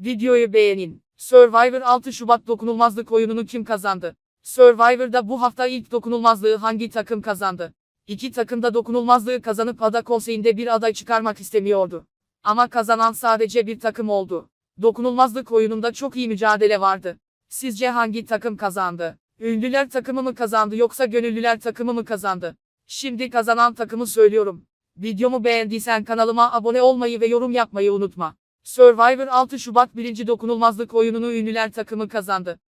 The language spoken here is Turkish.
Videoyu beğenin. Survivor 6 Şubat dokunulmazlık oyununu kim kazandı? Survivor'da bu hafta ilk dokunulmazlığı hangi takım kazandı? İki takım da dokunulmazlığı kazanıp ada konseyinde bir aday çıkarmak istemiyordu. Ama kazanan sadece bir takım oldu. Dokunulmazlık oyununda çok iyi mücadele vardı. Sizce hangi takım kazandı? Ünlüler takımı mı kazandı yoksa gönüllüler takımı mı kazandı? Şimdi kazanan takımı söylüyorum. Videomu beğendiysen kanalıma abone olmayı ve yorum yapmayı unutma. Survivor 6 Şubat 1. dokunulmazlık oyununu ünlüler takımı kazandı.